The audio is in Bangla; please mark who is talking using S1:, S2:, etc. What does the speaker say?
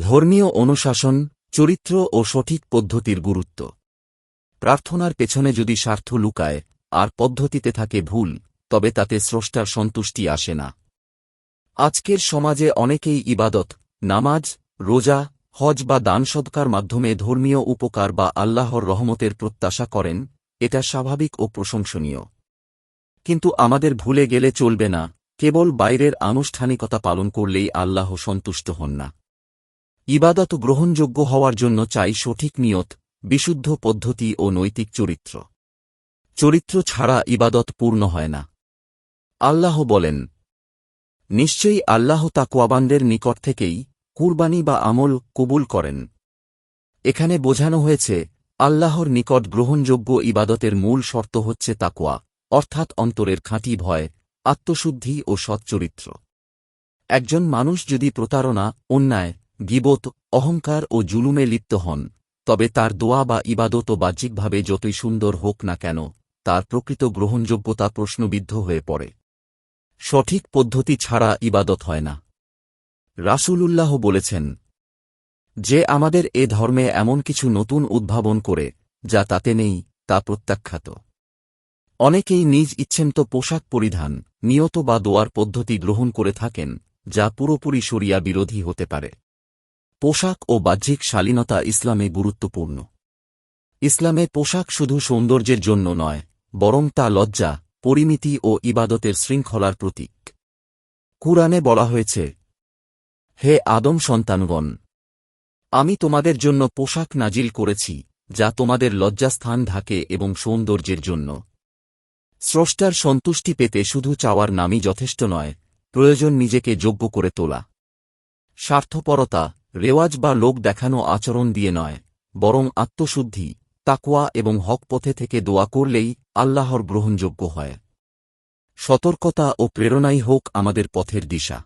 S1: ধর্মীয় অনুশাসন, চরিত্র ও সঠিক পদ্ধতির গুরুত্ব। প্রার্থনার পেছনে যদি স্বার্থ লুকায়, আর পদ্ধতিতে থাকে ভুল, তবে তাতে স্রষ্টার সন্তুষ্টি আসে না। আজকের সমাজে অনেকেই ইবাদত, নামাজ, রোজা, হজ বা দান সদকার মাধ্যমে ধর্মীয় উপকার বা আল্লাহর রহমতের প্রত্যাশা করেন, এটা স্বাভাবিক ও প্রশংসনীয়। কিন্তু আমাদের ভুলে গেলে চলবে না, কেবল বাইরের আনুষ্ঠানিকতা পালন করলেই আল্লাহ সন্তুষ্ট হন না। ইবাদত গ্রহণযোগ্য হওয়ার জন্য চাই সঠিক নিয়ত, বিশুদ্ধ পদ্ধতি ও নৈতিক চরিত্র। চরিত্র ছাড়া ইবাদত পূর্ণ হয় না। আল্লাহ বলেন, নিশ্চয়ই আল্লাহ তাকুয়াবানদের নিকট থেকেই কুরবানি বা আমল কবুল করেন। এখানে বোঝানো হয়েছে, আল্লাহর নিকট গ্রহণযোগ্য ইবাদতের মূল শর্ত হচ্ছে তাকুয়া অর্থাৎ অন্তরের খাঁটি ভয়, আত্মশুদ্ধি ও সচ্চরিত্র একজন মানুষ যদি প্রতারণা, অন্যায় গিবত, অহংকার ও জুলুমে লিপ্ত হন, তবে তার দোয়া বা ইবাদত বাহ্যিকভাবে যতই সুন্দর হোক না কেন, তার প্রকৃত গ্রহণযোগ্যতা প্রশ্নবিদ্ধ হয়ে পড়ে। সঠিক পদ্ধতি ছাড়া ইবাদত হয় না। রাসূলুল্লাহ বলেছেন, যে আমাদের এ ধর্মে এমন কিছু নতুন উদ্ভাবন করে, যা তাতে নেই, তা প্রত্যাখ্যাত। অনেকেই নিজ ইচ্ছেন্ত পোশাক পরিধান, নিয়ত বা দোয়ার পদ্ধতি গ্রহণ করে থাকেন, যা পুরোপুরি শরিয়া বিরোধী হতে পারে। পোশাক ও বাহ্যিক শালীনতা ইসলামে গুরুত্বপূর্ণ। ইসলামে পোশাক শুধু সৌন্দর্যের জন্য নয়, বরং তা লজ্জা, পরিমিতি ও ইবাদতের শৃঙ্খলার প্রতীক। কুরআনে বলা হয়েছে, হে আদম সন্তানগণ, আমি তোমাদের জন্য পোশাক নাজিল করেছি, যা তোমাদের লজ্জাস্থান ঢাকে এবং সৌন্দর্যের জন্য। স্রষ্টার সন্তুষ্টি পেতে শুধু চাওয়ার নামই যথেষ্ট নয়, প্রয়োজন নিজেকে যোগ্য করে তোলা। স্বার্থপরতা রেওয়াজ বা লোক দেখানো আচরণ দিয়ে নয়, বরং আত্মশুদ্ধি তাকুয়া এবং হক পথে থেকে দোয়া করলেই আল্লাহর গ্রহণযোগ্য হয়। সতর্কতা ও প্রেরণাই হোক আমাদের পথের দিশা।